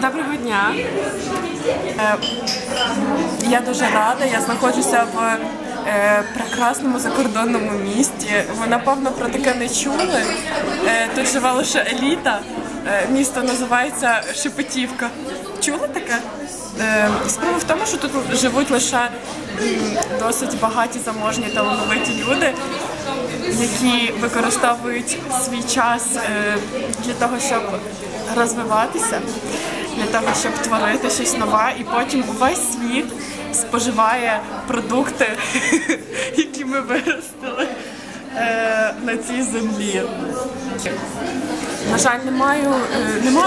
Доброго дня. Е, Я дуже рада. Я знаходжуся в е, прекрасному закордонному місті. Ви напевно про таке не чули. Е, Тут живе лише еліта. Місто називається Шепетівка. Чули таке? Справа в тому, що тут живуть лише досить багаті заможні талановиті люди, які використовують свій час для того, щоб розвиватися, для того, щоб творити щось нове, і потім увесь світ споживає продукти, які ми виростили е, на цій землі. На жаль, не маю,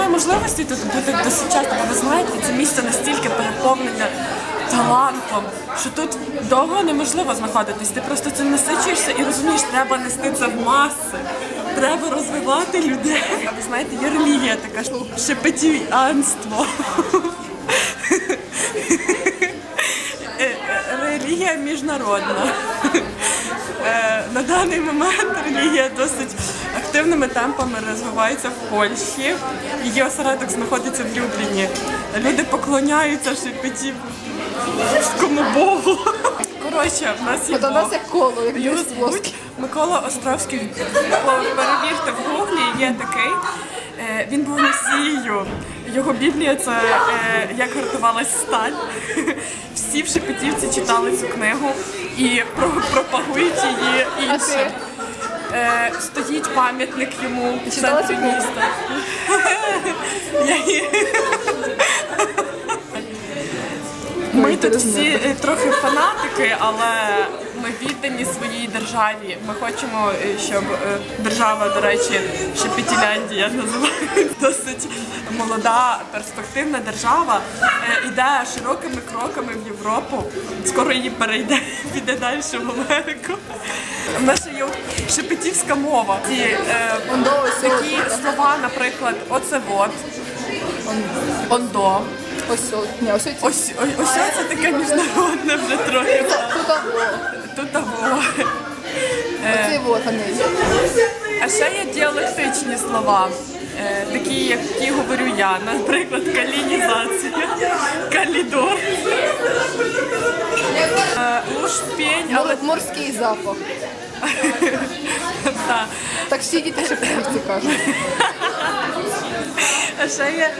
е, можливості тут бути досить часто, бо ви знаєте, це місце настільки переповнене талантом, що тут довго неможливо знаходитись. Ти просто цим насичуєшся і розумієш, треба нести це в маси. Треба розвивати людей. Знаєте, є релігія така шепетів'янство. Е, Релігія міжнародна. Е, На даний момент релігія досить активними темпами розвивається в Польщі. Її осередок знаходиться в Любліні. Люди поклоняються Богу. Коротше, в нас є От у нас Бог. як коло, як десь Микола Островський. Перевірте в гуглі, є такий. Е, Він був месією. Його Біблія це е, як гартувалась сталь. Всі в Шепетівці читали цю книгу і про- пропагують її А іншим. ти? Е, стоїть пам'ятник йому в читала центрі книгу? міста. Я її- Ми тут всі е, трохи фанатики, але ми віддані своїй державі. Ми хочемо, е, щоб е, держава, до речі, Шепетіляндія називають досить молода, перспективна держава, іде широкими кроками в Європу. Скоро її перейде, піде далі в Америку. У нас є шепетівська мова. Ці такі слова, наприклад, оце вот, ондо. Ось, ось, ні, ось, ось, це таке міжнародне вже трохи. тут або, Тут того. оцей вот, а. А ще є діалектичні слова, е, такі, які говорю я. Наприклад, калінізація, калідор, е, лушпень, але Морський запах. та. Так всі діти шепетівці кажуть. А ще є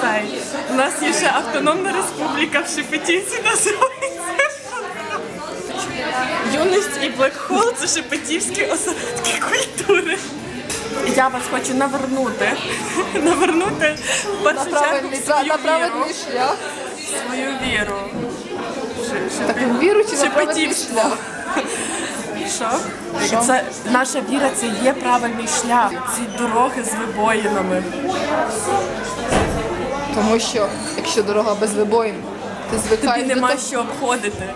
цей. У нас є ще автономна республіка в Шепетівці називається. Юність і блекхол це шепетівські осередки культури. Я вас хочу навернути. Навернути в першу чергу в свою віру. шлях. Свою віру. Так віру чи Шепетівство. шлях? Що? Це наша віра, це є правильний шлях. Ці дороги з вибоїнами. Тому що, якщо дорога без вибоїн, ти звикаєш Тобі до нема того, що обходити.